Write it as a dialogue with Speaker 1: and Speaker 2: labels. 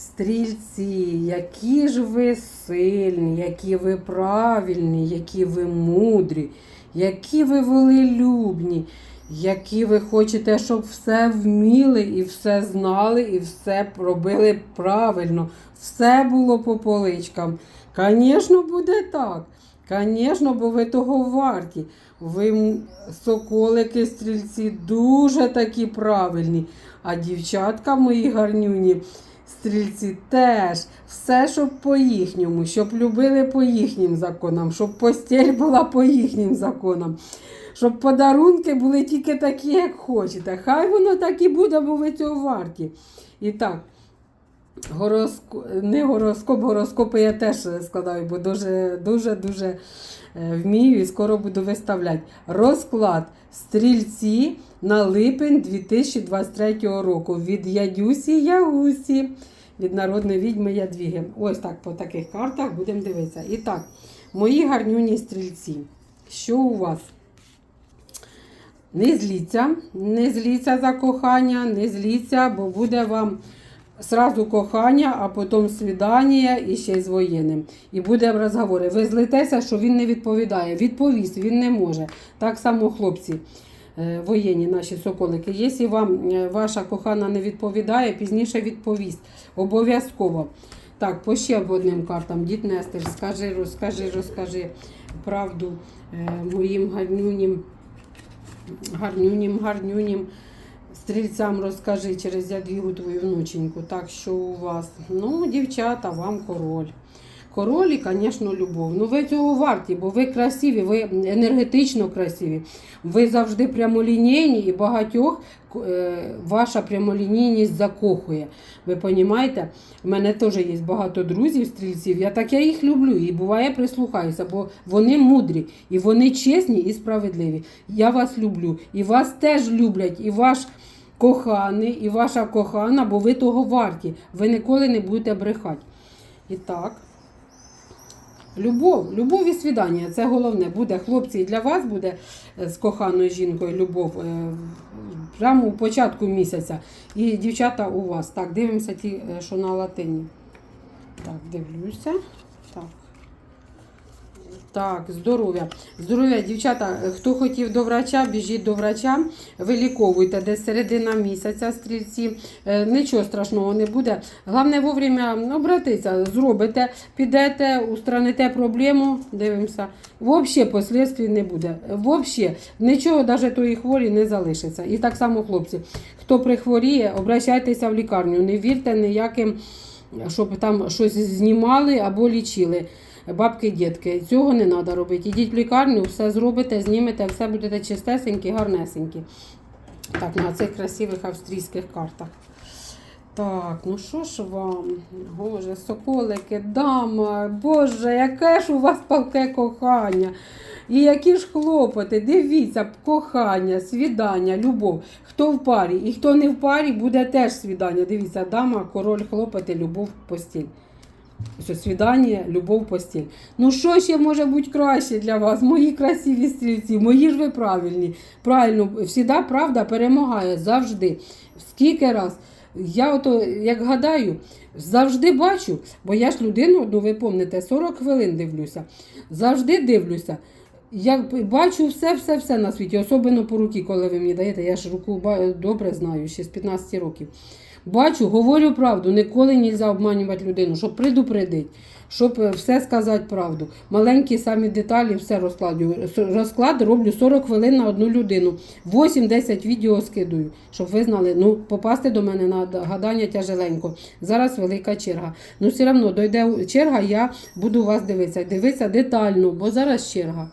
Speaker 1: Стрільці, які ж ви сильні, які ви правильні, які ви мудрі, які ви волелюбні, які ви хочете, щоб все вміли і все знали, і все робили правильно. Все було по поличкам. Звісно, буде так. Звісно, бо ви того варті. Ви соколики, стрільці, дуже такі правильні. А дівчатка мої гарнюні, стрільці теж все, щоб по їхньому, щоб любили по їхнім законам, щоб постіль була по їхнім законам, щоб подарунки були тільки такі, як хочете. Хай воно так і буде, бо ви цього варті. І так. Гороскоп, не гороскоп, гороскопи я теж складаю, бо дуже дуже дуже е, вмію і скоро буду виставляти. Розклад стрільці на липень 2023 року від Ядюсі Ягусі, від народної відьми Ядвіги. Ось так по таких картах будемо дивитися. І так, мої гарнюні стрільці. Що у вас? Не зліться, не зліться за кохання, не зліться, бо буде вам сразу кохання, а потім свідання і ще й з воєнним. І буде розговори. Ви злитеся, що він не відповідає. Відповість, він не може. Так само хлопці. е, Воєнні наші соколики. Якщо вам е, ваша кохана не відповідає, пізніше відповість. Обов'язково. Так, по ще одним картам. Дід Нестер, скажи, розкажи, розкажи правду е, моїм гарнюнім, гарнюнім, гарнюнім. Стрільцям розкажи через ядвігу твою внученьку. Так що у вас? Ну, дівчата, вам король. Король і, звісно, любов. Ну, ви цього варті, бо ви красиві, ви енергетично красиві. Ви завжди прямолінійні і багатьох е, ваша прямолінійність закохує. Ви розумієте? У мене теж є багато друзів, стрільців. Я так я їх люблю і буває прислухаюся, бо вони мудрі, і вони чесні і справедливі. Я вас люблю. І вас теж люблять, і ваш коханий, і ваша кохана, бо ви того варті. Ви ніколи не будете брехати. І так. Любов, любов і свідання це головне. Буде хлопці, і для вас буде е, з коханою жінкою любов е, прямо у початку місяця. І дівчата у вас. Так, дивимося ті, е, що на латині. Так, дивлюся. Так. Здоров'я. Здоров'я, дівчата, хто хотів до врача, біжіть до врача, виліковуйте десь середина місяця стрільці. Е, Нічого страшного не буде. Головне вовремя обратися, зробите, підете, устраните проблему, дивимося. Взагалі послідствій не буде. Взагалі, нічого навіть тої хворі не залишиться. І так само, хлопці, хто прихворіє, обращайтеся в лікарню. Не вірте ніяким, щоб там щось знімали або лічили бабки, дітки. Цього не треба робити. Ідіть в лікарню, все зробите, знімете, все будете чистесенькі, гарнесенькі. Так, на цих красивих австрійських картах. Так, ну що ж вам? Боже, соколики, дама, Боже, яке ж у вас палке кохання. І які ж хлопоти, дивіться, кохання, свідання, любов. Хто в парі і хто не в парі, буде теж свідання. Дивіться, дама, король, хлопоти, любов, постіль. Свідання, любов, постіль. Ну що ще може бути краще для вас? Мої красиві стрільці, мої ж ви правильні. Правильно, всіда правда перемагає завжди. Скільки раз. Я ото, як гадаю, завжди бачу, бо я ж людину, ну ви помните, 40 хвилин дивлюся. Завжди дивлюся. Я бачу все, все, все на світі, особливо по руки, коли ви мені даєте. Я ж руку добре знаю, ще з 15 років. Бачу, говорю правду, ніколи не можна обманювати людину, щоб предупредити, щоб е, все сказати правду. Маленькі самі деталі, все розкладю. Розклад роблю 40 хвилин на одну людину. 8-10 відео скидую, щоб ви знали, ну, попасти до мене на гадання тяжеленько. Зараз велика черга. Ну, все одно дойде черга, я буду вас дивитися. Дивитися детально, бо зараз черга.